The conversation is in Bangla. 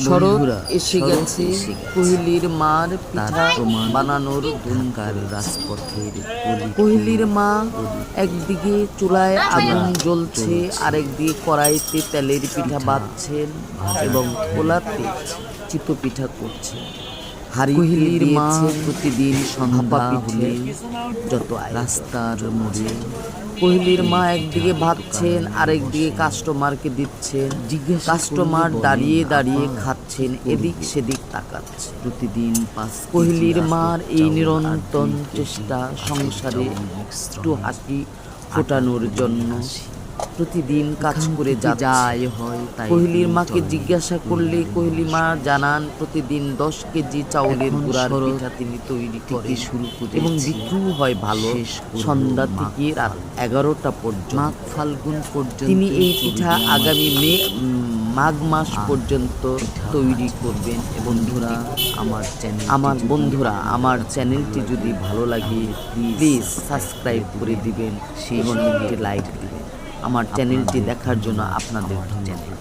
শরৎ এসে গেছে কোহলির মার পিঠা বানানোর ঢাকার রাজপথের কোহলির মা একদিকে চুলায় আগুন জ্বলছে আরেকদিকে কড়াইতে তেলের পিঠা বাঁধছেন এবং কোলাতে চিতো পিঠা হাড়ি মা প্রতিদিন সন্ধ্যা পিঠে যত রাস্তার মোড়ে। কোহলির মা একদিকে ভাবছেন আরেকদিকে কাস্টমারকে দিচ্ছেন। জিজ্ঞাসা কাস্টমার দাঁড়িয়ে দাঁড়িয়ে খাচ্ছেন এদিক সেদিক তাকাচ্ছে। প্রতিদিন পাঁচ কোহলির মার এই নিরন্তর চেষ্টা সংসারে একটু হাসি ফোটানোর জন্য। প্রতিদিন কাজ করে যাই হয় তাই কোহলির মাকে জিজ্ঞাসা করলে কোহলি মা জানান প্রতিদিন দশ কেজি চাউলের গুঁড়ার পিঠা তিনি তৈরি করেন শুরু করে এবং বিক্রিও হয় ভালো। সন্ধ্যা থেকে রাত এগারোটা পর্যন্ত। মাঘ ফাল্গুন পর্যন্ত তিনি এই পিঠা আগামী মে মাঘ মাস পর্যন্ত তৈরি করবেন। বন্ধুরা আমার চ্যানেল আমার বন্ধুরা আমার চ্যানেলটি যদি ভালো লাগে প্লিজ সাবস্ক্রাইব করে দিবেন। একটি লাইক দিবেন। আমার চ্যানেলটি দেখার জন্য আপনাদের ধন্যবাদ।